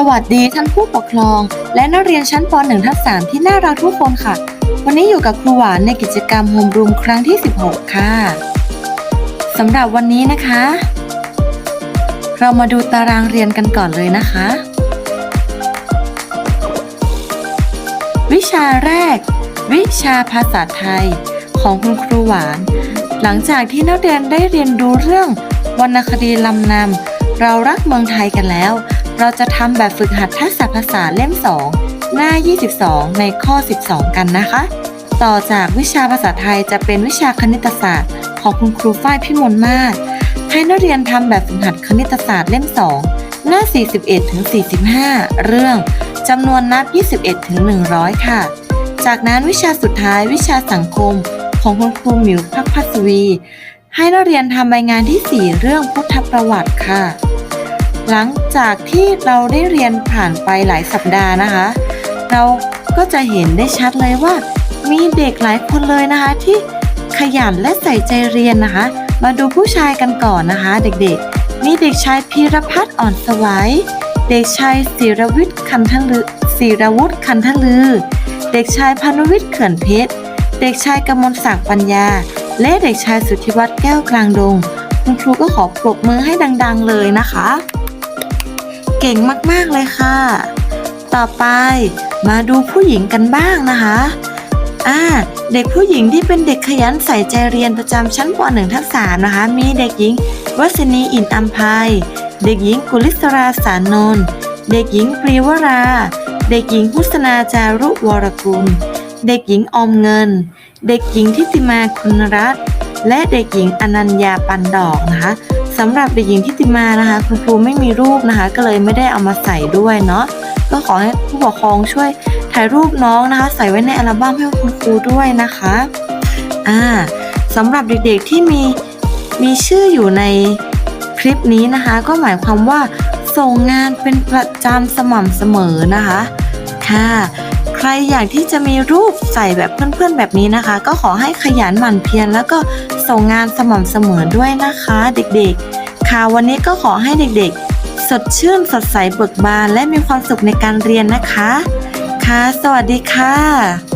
สวัสดีท่านผู้ปกครอง และนักเรียนชั้นป .1 ทับ3ที่น่ารักทุกคนค่ะ วันนี้อยู่กับครูหวานในกิจกรรมโฮมรูมครั้งที่ 16 ค่ะสำหรับวันนี้นะคะ เรามาดูตารางเรียนกันก่อนเลยนะคะ วิชาแรก วิชาภาษาไทย ของคุณครูหวาน หลังจากที่นักเรียนได้เรียนรู้เรื่องวรรณคดีลำนำ เรารักเมืองไทยกันแล้ว เราจะทำแบบฝึกหัดทักษะภาษาเล่ม 2 หน้า 22 ในข้อ 12 กันนะคะ ต่อจากวิชาภาษาไทยจะเป็นวิชาคณิตศาสตร์ ของคุณครูฝ้ายพิมลมาศให้นักเรียนทำแบบฝึกหัดคณิตศาสตร์เล่ม 2 หน้า 41ถึง45 เรื่องจำนวนนับ 21ถึง100 ค่ะ จากนั้นวิชาสุดท้ายวิชาสังคม ของคุณครูหมิวพักพัสวีให้นักเรียนทำใบงานที่ 4 เรื่องพุทธประวัติค่ะ หลังจากที่เราได้เรียนผ่านไปหลายสัปดาห์นะคะ เราก็จะเห็นได้ชัดเลยว่า มีเด็กหลายคนเลยนะคะ ที่ขยันและใส่ใจเรียนนะคะ มาดูผู้ชายกันก่อนนะคะ เด็กๆ มีเด็กชายพีรพัฒน์อ่อนสวัยเด็กชายศิรวิทย์คันทลือศิรวุฒิคันทลือ เด็กชายพานุวิทย์เขื่อนเพชร เด็กชายกมลศักดิ์ปัญญา และเด็กชายสุทธิวัฒน์แก้วกลางดง คุณครูก็ขอปรบมือให้ดัง ๆ เลยนะคะ เก่งมากๆเลยค่ะ ต่อไปมาดูผู้หญิงกันบ้างนะคะอ่าเด็กผู้หญิงที่เป็นเด็กขยันใส่ใจเรียนประจำชั้นป .1 ทับ3นะคะ มีเด็กหญิงวัสนีอินอัมภัยเด็กหญิงกุลิศราสานนท์เด็กหญิงปรีวรา เด็กหญิงพุษนาจารุวรกุล เด็กหญิงออมเงิน เด็กหญิงทิติมาคุณรัตน์และเด็กหญิงอนัญญาปันดอกนะคะ สำหรับเด็กหญิงทิติมานะคะ คุณครูไม่มีรูปนะคะ ก็เลยไม่ได้เอามาใส่ด้วยเนาะก็ขอให้ผู้ปกครองช่วยถ่ายรูปน้องนะคะ ใส่ไว้ในอัลบั้มให้คุณครูด้วยนะคะอ่าสำหรับเด็กๆที่มีมีชื่ออยู่ในคลิปนี้นะคะ ก็หมายความว่าส่งงานเป็นประจำสม่ำเสมอนะคะ ค่ะ ใครอยากที่จะมีรูปใส่แบบเพื่อนๆแบบนี้นะคะ ก็ขอให้ขยันหมั่นเพียรแล้วก็ส่งงานสม่ำเสมอด้วยนะคะเด็กๆ ค่ะวันนี้ก็ขอให้เด็กๆ สดชื่นสดใสเบิกบานและมีความสุขในการเรียนนะคะ ค่ะ สวัสดีค่ะ